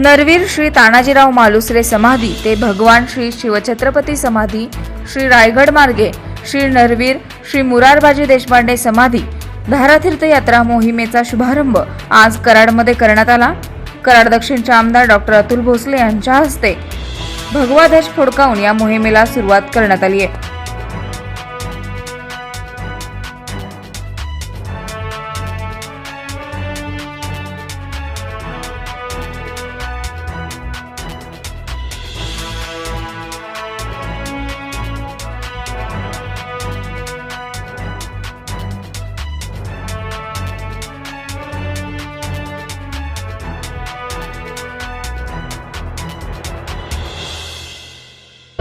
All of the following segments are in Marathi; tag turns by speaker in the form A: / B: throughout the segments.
A: नरवीर श्री तानाजीराव मालुसरे समाधी ते भगवान श्री शिवछत्रपती समाधी श्री रायगड मार्गे श्री नरवीर श्री मुरारबाजी देशपांडे समाधी धारातीर्थ यात्रा मोहिमेचा शुभारंभ आज कराडमध्ये करण्यात आला. कराड दक्षिणचे आमदार डॉक्टर अतुल भोसले यांच्या हस्ते भगवा ध्वज फोडकावून या मोहिमेला सुरुवात करण्यात आली आहे.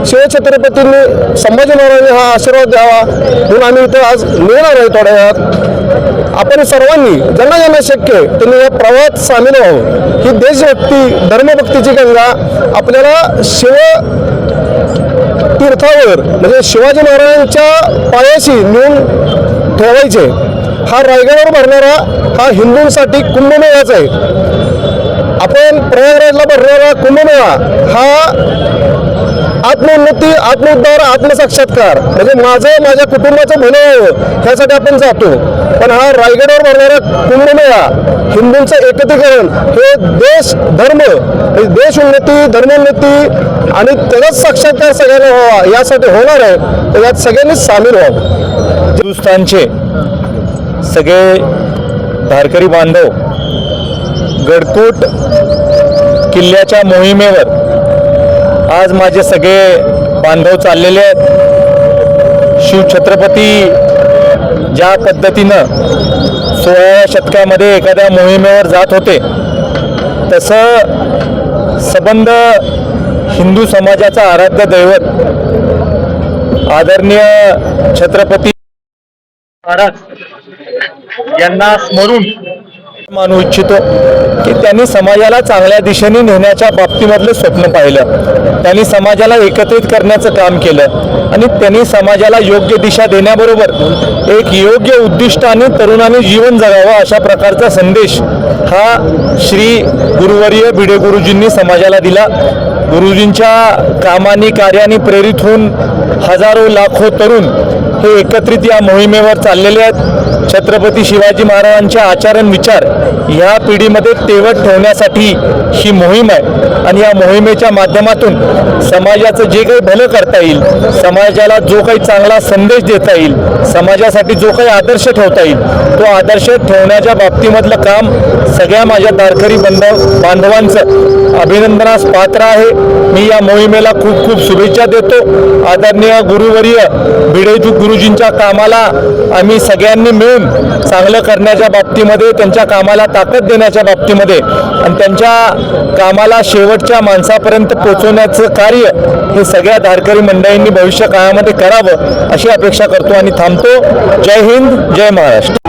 B: शिवछत्रपतींनी संभाजी महाराजांनी हा आशीर्वाद द्यावा म्हणून आम्ही इथं आज निघणार आहे थोड्या वेळात. आपण सर्वांनी ज्यांना ज्यांना शक्य त्यांनी या प्रवाहात सामील व्हावं. ही देशभक्ती धर्मभक्तीची गंगा आपल्याला शिव तीर्थावर म्हणजे शिवाजी महाराजांच्या पायाशी नेऊन ठेवायचे. हा रायगडावर भरणारा हा हिंदूंसाठी कुंभमेळाच आहे. आपण प्रयागराजला भरणारा कुंभमेळा हा आत्मोन्नती आत्मोद्धार आत्मसाक्षात्कार म्हणजे माझं माझ्या कुटुंबाचं भलं व्हावं ह्यासाठी आपण जातो. पण हा रायगडवर भरणारा कुंभमेळा हिंदूंचं एकत्रीकरण हे देश धर्म देश उन्नती धर्मोन्नती आणि त्याचाच साक्षात्कार सगळ्यांना व्हावा यासाठी होणार आहे. तर यात सगळ्यांनीच सामील व्हावं.
C: हिंदुस्थानचे सगळे धारकरी बांधव गडकूट किल्ल्याच्या मोहिमेवर आज माझे सगळे बांधव चाललेले आहेत. शिवछत्रपती ज्या पद्धतीनं सोळाव्या शतकामध्ये एखाद्या मोहिमेवर जात होते तसं सबंध हिंदू समाजाचा आराध्य दैवत आदरणीय छत्रपती महाराज यांना स्मरून मानू इच्छितो की त्यांनी समाजाला चांगल्या दिशेने नेण्याच्या बाबतीमधलं स्वप्न पाहिलं. त्यांनी समाजाला एकत्रित करण्याचं काम केलं. आणि त्यांनी समाजाला योग्य दिशा देण्याबरोबर एक योग्य उद्दिष्ट आणि तरुणांनी जीवन जगावं अशा प्रकारचा संदेश हा श्री गुरुवर्य भिडे गुरुजींनी समाजाला दिला. गुरुजींच्या कामाने कार्याने प्रेरित होऊन हजारो लाखो तरुण हे एकत्रित या मोहिमेवर चाललेले आहेत. छत्रपती शिवाजी महाराजांचे आचरण विचार ह्या पिढीमध्ये तेवत ठेवण्यासाठी ही मोहीम आहे. आणि या मोहिमेच्या माध्यमातून समाजाचं जे काही भलं करता येईल समाजाला जो काही चांगला संदेश देता येईल समाजासाठी जो काही आदर्श ठेवता येईल तो आदर्श ठेवण्याच्या बाबतीमधलं काम सगळ्या माझ्या दारकरी बांधव बांधवांचं अभिनंदनास पात्र आहे. मी या मोहिमेला खूप खूप शुभेच्छा देतो. आदरणीय गुरुवर्य भिडेजू गुरुजींच्या कामाला आम्ही सगळ्यांनी मिळून चांगलं करण्याच्या बाबतीमध्ये त्यांच्या कामाला ताकद देण्याच्या बाबतीमध्ये आणि त्यांच्या कामाला शेवटच्या माणसापर्यंत पोहोचवण्याचं कार्य हे सगळ्या धारकरी मंडळींनी भविष्य काळामध्ये करावं अशी अपेक्षा करतो आणि थांबतो. जय हिंद जय महाराष्ट्र.